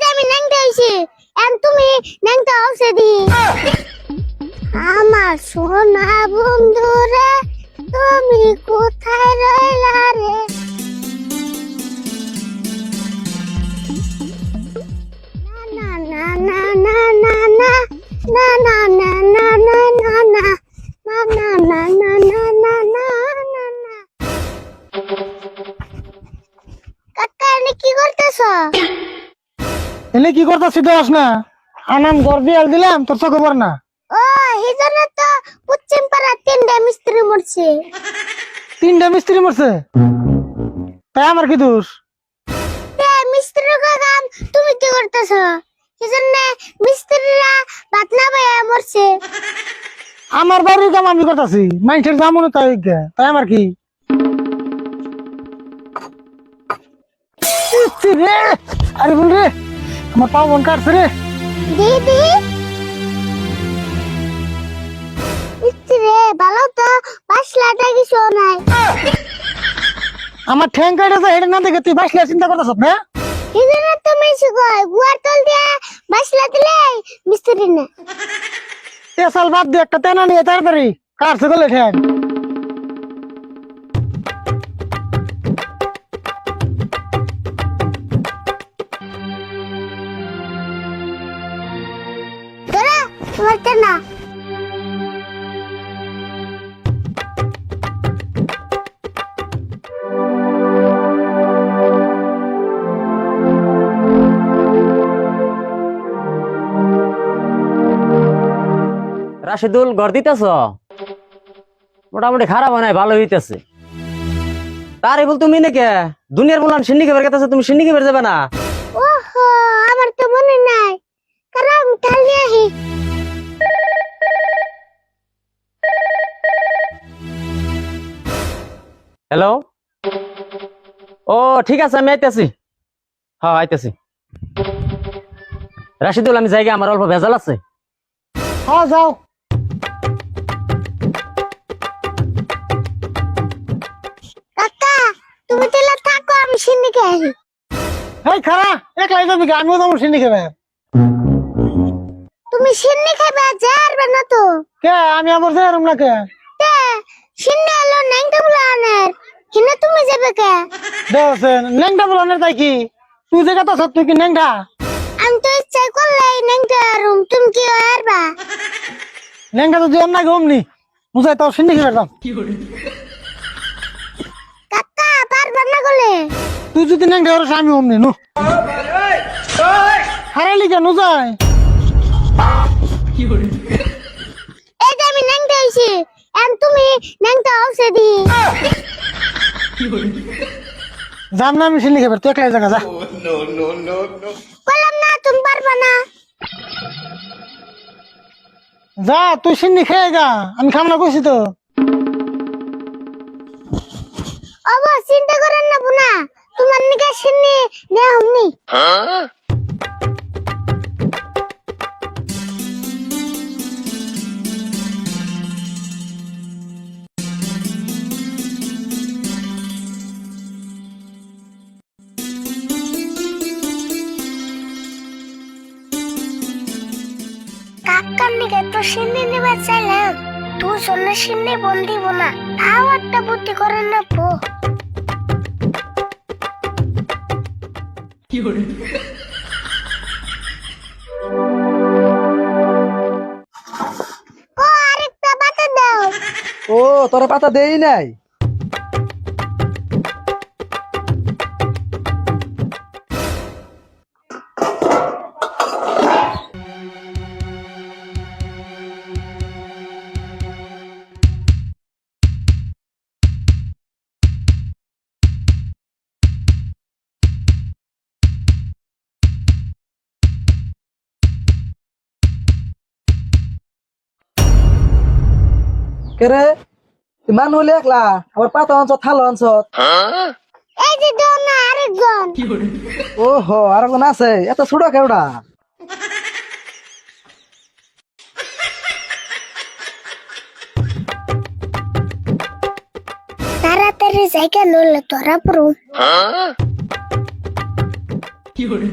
যে আমি ন্যাংটা হইছি এন তুমি ন্যাংটা হচ্ছে দি। আমার সোনা বন্ধু রে তুমি কোথায় রইলা রে? এনে কি করতেছি দোষ না আনাম ঘর দিয়ে দিলাম তোর চোখে পড় না। ও জন্য তো পশ্চিম পাড়া তিনটা মিস্ত্রি মরছে। তিনটা মিস্ত্রি মরছে? তাই আমার কি দোষ? তে মিস্ত্রি কাম তুমি কি করতেছ? জন্য মিস্ত্রিরা ভাত না পাইয়া মরছে। আমার বাড়ির কাম আমি করতেছি মানুষের দাম তাই। তাই আমার কি? আরে বল রে। আমার পাও মন কাটছে রে। দিদি। ভালো তো বাসলাটা আমার ঠ্যাং কাটেছে এটা না দেখে তুই বাসলে চিন্তা করতেছ না? তো গুয়ার তল দিয়ে বাসলা দিলে? মিস্ত্রি না। বাদ দিয়ে একটা তেনা নিয়ে তাড়াতাড়ি কাটছে গেলে ঠ্যাং। রাশিদুল গড় দিতেছ? মোটামুটি খারাপ হয় নাই, ভালো হইতেছে। তার বল তুমি নাকি দুনিয়ার বললাম সিন্ডিকে বের তুমি সিন্ডিকে বের যাবে না? হ্যালো ও ঠিক আছে আমি আইতেছি। হ্যাঁ আইতেছি। রাশিদুল আমি জায়গা আমার অল্প ভেজাল আছে। হ্যাঁ যাও। কাকা তুমি তাহলে থাকো আমি খারা একলাই যাবি কি? আমিও যাব সিন্ডি খেবে তুমি সিন্নি খাবে যারবে না তো। কে আমি আবার যাই রুম না কে? তে সিন্নি হলো ন্যাংটা বুলানের হিনে তুমি যাবে কে? দেখছেন ন্যাংটা বলানের তাই কি? তুই যে কথা সব তুই কি ন্যাংটা? আমি তো ইচ্ছা করলে ন্যাংটা রুম তুমি কি আরবা ন্যাংটা তো দিলাম না গমনি বুঝাই তাও সিন্ডি খেবে দাম কাকা পারবা না গলে? তুই যদি ন্যাংটা হরিস আমি অমনি নো। হারালি কেন যায় এই যে আমি ন্যাংটা হইছি এন তুমি ন্যাংটা হচ্ছে দি। যাম না আমি সিন্ডি খেবে তুই একলাই জায়গা যা। বললাম না তুমি পারবা না। যা তুই সিন্ডি খেয়ে গা আমি খাম না কইছি তো। অব চিন্তা করেন না বুনা তোমার নিকা সিন্নি নেয়া হুমনি তো চাইলাম। জন্য না। তাও একটা বুদ্ধি না পো। ও তোরা পাতা দেই নাই? কেরে মানুহ লেখলা আবার পাতা অঞ্চল থালো অঞ্চল এই যে দোনা আরেকজন ওহো আরেকজন আছে এত ছোট কেউডা তাড়াতাড়ি সাইকেল হলে তোরা পুরো কি করে